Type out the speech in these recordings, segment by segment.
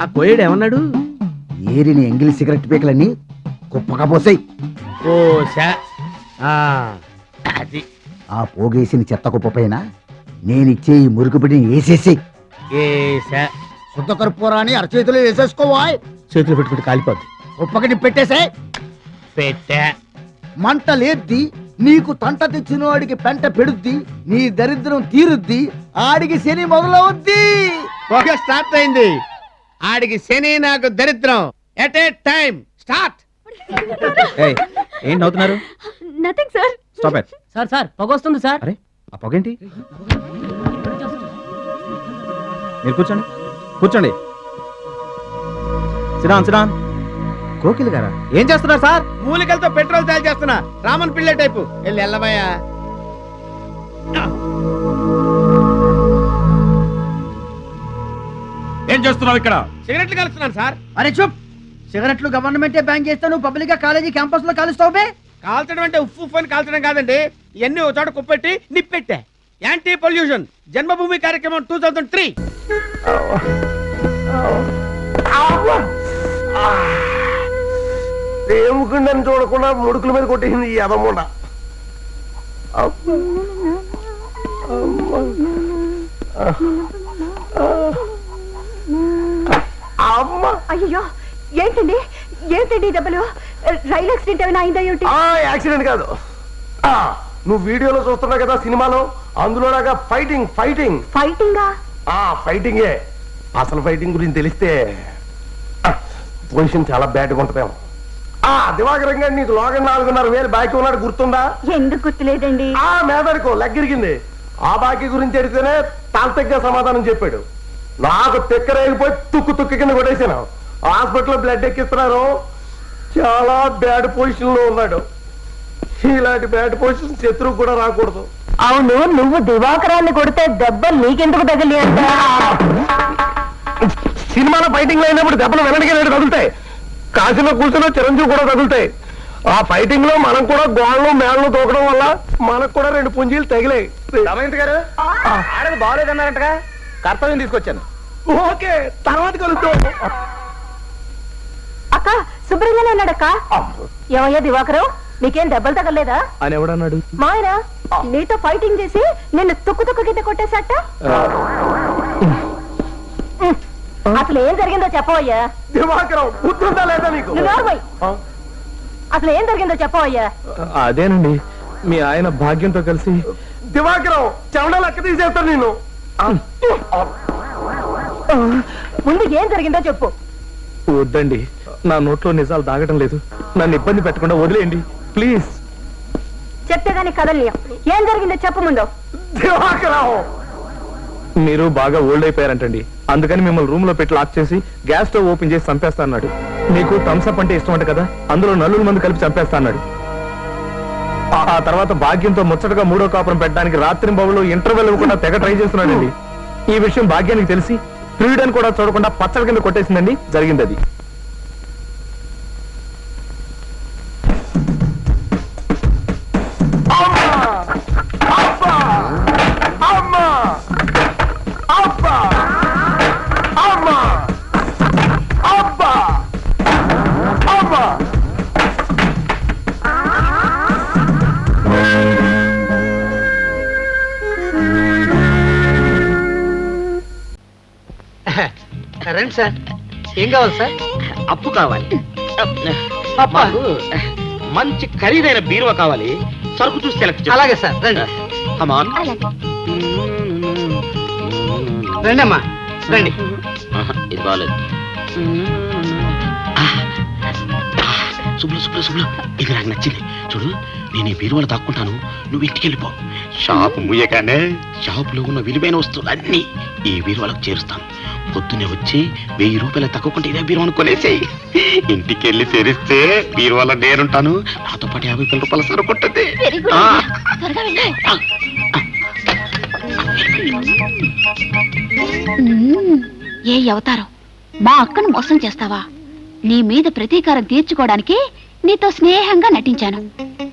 ఆ కోయడు ఏమన్నాడు? ఏరిని ఎంగిలి సిగరెట్ పీకలన్నీ కుప్పగా పోసాయి. ఓ శా ఆ, అది. ఆ పోగేసిన చెత్త కుప్ప పైన నేనిచ్చే ఈ మురుకు బిడ్డని వేసేసేయి. ఏ శా శుద్ధ కర్పూరాన్ని అరచేతిలో వేసేసుకోవాయ్. చేతులు పెట్టుకుంటే కాలిపోద్ది. కుప్పకి పెట్టేసే పెట్టా. మంట లేద్ది నీకు తంట తెచ్చిన వాడికి పెంట పెడుద్ది నీ దరిద్రం తీరుద్ది ఆడికి శని మొదలవుద్ది. ఓకే స్టార్ట్ అయింది. ఆడికి శని నాకు దరిద్రం. ఎట్ ఏ టైం స్టార్ట్ ఏంటి అవుతున్నారు nothing sir stop it sir sir పొగ వస్తుంది సార్ అరే ఆ పొగేంటి మీరు కూర్చోండి. కూర్చోండి. సిరాన్ సిరాన్. కోకిల్ గారా? ఏం చేస్తున్నారు సార్? మూలికలతో పెట్రోల్ తయారు చేస్తున్నా. రామన్ పిల్లే టైపు. వెళ్ళి వెళ్ళబోయా ఏం చేస్తున్నావు ఇక్కడ? సిగరెట్లు కలుస్తున్నాను సార్. అరే చూప్! సిగరెట్లు గవర్నమెంటే బ్యాన్ చేస్తే నువ్వు పబ్లిక్గా కాలేజీ క్యాంపస్లో కాలుస్తావు బే! కాల్చడం అంటే ఉప్పు అని కాల్చడం కాదండి. ఇవన్నీ ఒక చోట కుప్పెట్టి నిప్పెట్టా. Anti pollution. జన్మభూమి కార్యక్రమం టూ థౌజండ్ త్రీ. దేవుకుండని చూడకుండా ముడుకుల మీద కొట్టేసింది ఈ అదమ్ముండ అమ్మ. అయ్యో ఏంటండి? ఏంటండి దెబ్బలు? రైలు యాక్సిడెంట్ ఏమైనా అయిందా ఏమిటి? యాక్సిడెంట్ కాదు. ఆ, నువ్వు వీడియోలో చూస్తున్నావు కదా సినిమాలో? అందులోలాగా ఫైటింగ్ ఫైటింగ్. ఫైటింగా? ఆ ఫైటింగే. అసలు ఫైటింగ్ గురించి తెలిస్తే పొజిషన్ చాలా బ్యాడ్గా ఉంటుందేమో. ఆ దివాకరం గారు నీకు లోగన్ నాలుగున్నర వేలు బాకీ ఉన్నాడు గుర్తుందా? ఎందుకు గుర్తులేదండి. ఆ మేదడుకో లగ్గిరిగింది. ఆ బాకీ గురించి అడిగితేనే తాంతగ్గా సమాధానం చెప్పాడు. నాకు తెక్కరేగిపోయి తుక్కు తుక్కు కింద కొట్టేశాను. హాస్పిటల్లో బ్లడ్ ఎక్కిస్తున్నారు. చాలా బ్యాడ్ పొజిషన్లో ఉన్నాడు. ఇలాంటి బ్యాడ్ పొజిషన్ శత్రువు కూడా రాకూడదు. అవును నువ్వు దివాకరాన్ని కొడితే దెబ్బ నీకెందుకు తగిలి సినిమాలో ఫైటింగ్లో అయినప్పుడు దెబ్బలు వెనక్కి రెండు తగులుతాయి కాశీలో కూర్చున్న చిరంజీవి కూడా తగులుతాయి. ఆ ఫైటింగ్లో మనం కూడా గోళ్ళు మేళ్ళు తోకడం వల్ల మనకు కూడా రెండు పుంజీలు తగిలాయి. గారు ఆడది బాగలేదన్నారంటగా? కర్తవ్యం తీసుకొచ్చాను. ఓకే తర్వాత కలుద్దాం. అక్క శుభ్రంగానే ఉన్నాడక్క. ఏమయ్యా దివాకరం నీకేం దెబ్బలు తగలేదా? అని ఎవడన్నాడు? మాయనా నీతో ఫైటింగ్ చేసి నిన్ను తుక్కు తుక్కు కింద కొట్టేశాట? అసలు ఏం జరిగిందో చెప్పవయ్యా. దివాకరం బుద్ధుందా లేదా నీకు? నువ్వు? అసలు ఏం జరిగిందో చెప్పవయ్యా. అదేనండి. మీ ఆయన భాగ్యంతో కలిసి దివాకరం చెమడ లెక్క తీసేస్తాను నేను ముందు ఏం జరిగిందో చెప్పు. వద్దండి. నా నోట్లో నిజాలు దాగటం లేదు. నన్ను ఇబ్బంది పెట్టకుండా వదిలేయండి. ప్లీజ్. చెప్తే గానీ కదల్ని ఏం జరిగిందో చెప్పు ముందు. దివాకరం మీరు బాగా ఓల్డ్ అయిపోయారంటండి. అందుకని మిమ్మల్ని రూమ్లో పెట్టి లాక్ చేసి గ్యాస్ స్టవ్ ఓపెన్ చేసి చంపేస్తా అన్నాడు మీకు థమ్స్అప్ అంటే ఇష్టం అంట కదా అందులో నలుగురు మంది కలిపి చంపేస్తా అన్నాడు ఆ- తర్వాత భాగ్యంతో ముచ్చటగా మూడో కాపురం పెట్టడానికి రాత్రి బాబులో ఇంటర్వెల్ ఇవ్వకుండా తెగ ట్రై చేస్తున్నాడండి. ఈ విషయం భాగ్యానికి తెలిసి ఫ్రీడన్ కూడా చూడకుండా పచ్చడి కింద కొట్టేసిందండి. జరిగింది అది. రండి సార్. ఏం కావాలి సార్? అప్పు కావాలి. మాకు మంచి ఖరీదైన బీరువా కావాలి. సరుకు చూసి సెలెక్ట్ అలాగే సార్ రండి. కమాన్ రండి అమ్మా రండి. ఇది బాగాలేదు శుభ్ర శుభ్ర శుభ్ర ఇది నాకు నచ్చింది. చూడు నేను ఈ బీరువాలో దాక్కుంటాను. నువ్వు ఇంటికి వెళ్ళిపో. షాప్ ముయ్యగానే. షాపులో ఉన్న విలువైన వస్తువులు అన్ని ఈ బీరువాలకు చేరుస్తాను. పొద్దునే వచ్చి వెయ్యి రూపాయలు తక్కువకుంటే ఇదే బీరువాను కొనేసేయి ఇంటికి వెళ్ళి తెరిస్తే బీరువాలో నేనుంటాను. నాతో పాటు యాభై వేల రూపాయల సరుకు ఉంటుంది ఆ. ఆ. మ్మ్. ఏ అవతారం మా అక్కను మోసం చేస్తావా? నీ మీద ప్రతీకారం తీర్చుకోవడానికి నీతో స్నేహంగా నటించాను.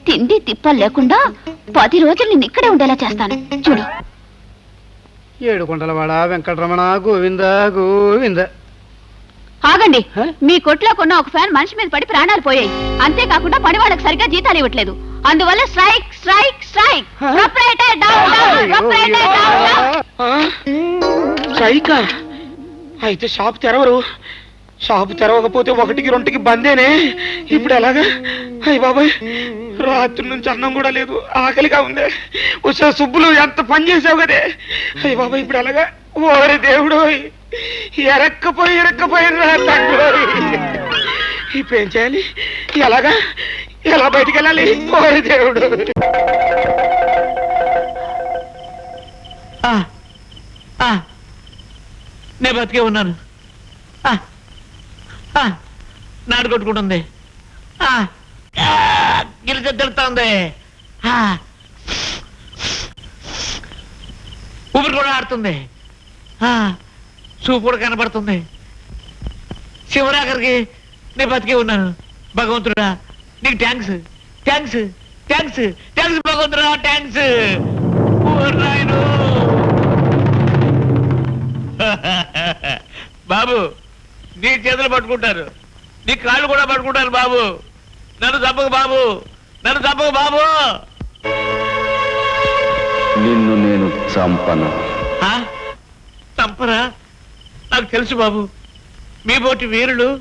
తిండి తిప్పలు లేకుండా పది రోజులు నిన్ను ఇక్కడే ఉండేలా చేస్తాను. చూడు. ఏడు కొండలవాడ వెంకటరమణ గోవింద గోవింద. ఆగండి. మీ కొట్లో కొన్న ఒక ఫ్యాన్ మనిషి మీద పడి ప్రాణాలు పోయాయి. అంతేకాకుండా పని వాళ్ళకి సరిగ్గా జీతాలు ఇవ్వట్లేదు. అందువల్ల strike strike strike. Proprietor down down proprietor down down సైకా అయితే షాప్ తెరవరు. షాపు తెరవకపోతే ఒకటికి రెండుకి బందేనే. ఇప్పుడు ఎలాగా? అయ్య బాబాయ్ రాత్రి నుంచి అన్నం కూడా లేదు ఆకలిగా ఉంది. వచ్చే సుబ్బులు ఎంత పని చేసావు కదే? అయ్య బాబాయ్ ఇప్పుడు ఎలాగా? ఓరి దేవుడు ఎరక్కపోయి ఎరక్కపోయి రా ఇప్పుడు ఏం చేయాలి? ఎలాగా? ఎలా బయటికి వెళ్ళాలి? ఓరి దేవుడు. నేను బతికే ఉన్నాను. నాడు కొట్టుకుంటుంది. ఆ, ఆ, ఊపిరి కూడా ఆడుతుంది. చూపు కూడా కనబడుతుంది. శివరాకరికి నేను బతికే ఉన్నాను. భగవంతుడా నీకు థ్యాంక్స్ థ్యాంక్స్ థ్యాంక్స్ థ్యాంక్స్ భగవంతుడా థ్యాంక్స్ బాబు నీ చేతులు పట్టుకుంటారు. నీ కాళ్ళు కూడా పట్టుకుంటారు బాబు. నన్ను చంపకు బాబు. నన్ను చంపకు బాబు. నిన్ను నేను చంపను? చంపరా? నాకు తెలుసు బాబు. మీ బోటి వీరులు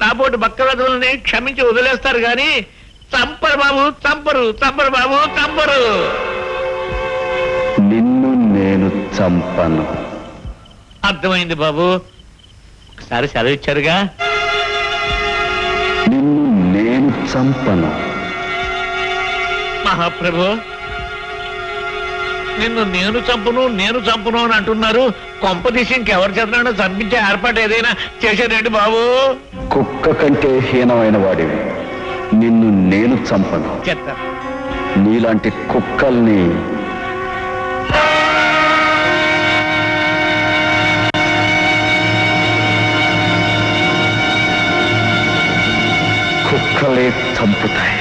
నా బోటి బక్కవెదలని క్షమించి వదిలేస్తారు గాని చంపరు బాబు చంపరు చంపరు బాబు చంపరు. నిన్ను నేను చంపను. అర్థమైంది బాబు. ఒకసారి సెలవు ఇచ్చారుగా? నిన్ను నేను చంపను. మహాప్రభు నిన్ను నేను చంపును నేను చంపును అని అంటున్నారు. కొంపదీసి ఇంకెవరి చేతనైనా చంపించే ఏర్పాటు ఏదైనా చేశారండి బాబు? కుక్క కంటే హీనమైన వాడివి. నిన్ను నేను చంపను. చెత్త నీలాంటి కుక్కల్ని కుక్కలే చంపుతాయి.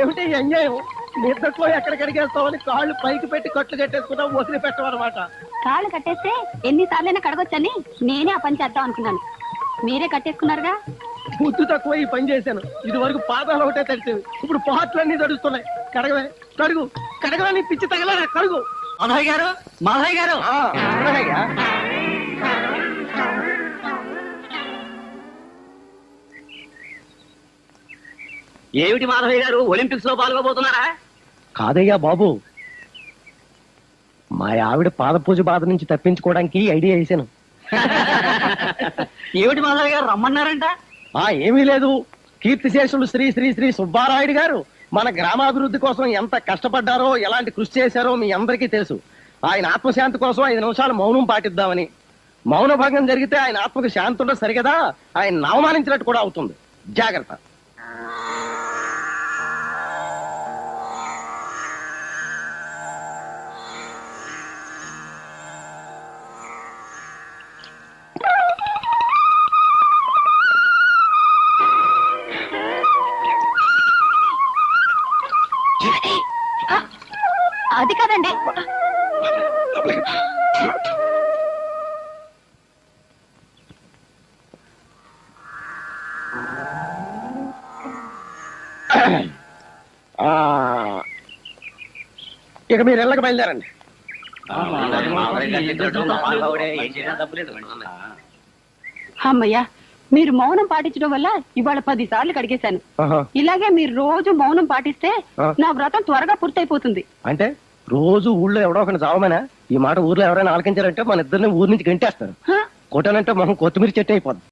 ఏమిటి అన్యాయం? నిద్రలో ఎక్కడికి వేస్తామని కాళ్ళు పైకి పెట్టి కట్లు కట్టేసుకున్నాం వదిలి పెట్టమన్నమాట. కాళ్ళు కట్టేస్తే ఎన్నిసార్లైనా కడగొచ్చని నేనే ఆ పని చేద్దాం అనుకున్నాను. మీరే కట్టేసుకున్నారుగా? బుద్ధి తక్కువ ఈ పని చేశాను. ఇది వరకు పాదాలు ఒకటే తడిచేవి. ఇప్పుడు పాటలన్నీ తడుస్తున్నాయి. కడగవే. కడుగు. కడగలని పిచ్చి తగల కడుగు. మాధవ్ గారు మాధవ్ గారు. ఏమిటి మాధవయ్య గారు ఒలింపిక్స్లో పాల్గొబోతున్నారా? కాదయ్యా బాబు. మా ఆవిడ పాద పూజ బాధ నుంచి తప్పించుకోవడానికి ఐడియా వేసాను ఏమిటి మాధవయ్య గారు రమ్మన్నారంట? ఆ ఏమీ లేదు. కీర్తిశేషులు శ్రీ శ్రీ శ్రీ సుబ్బారాయుడు గారు మన గ్రామాభివృద్ధి కోసం ఎంత కష్టపడ్డారో ఎలాంటి కృషి చేశారో మీ అందరికీ తెలుసు. ఆయన ఆత్మశాంతి కోసం ఐదు నిమిషాలు మౌనం పాటిద్దామని. మౌన భంగం జరిగితే ఆయన ఆత్మకు శాంతి ఉండదు సరిగదా? ఆయన అవమానించినట్టు కూడా అవుతుంది. జాగ్రత్త. ఇక మీరు ఇళ్ళకి బయలుదేరండి అమ్మయ్యా మీరు మౌనం పాటించడం వల్ల ఇవాళ పది సార్లు కడిగేశాను. ఇలాగే మీరు రోజు మౌనం పాటిస్తే. నా వ్రతం త్వరగా పూర్తయిపోతుంది అంటే రోజు ఊళ్ళో ఎవడో ఒకటి చావమనా ఈ మాట ఊర్లో ఎవరైనా ఆలకించారంటే మన ఇద్దరిని ఊరి నుంచి గంటేస్తారు హ? కొట్టానంటే మొహం కొత్తిమీర చెట్టు అయిపోద్ది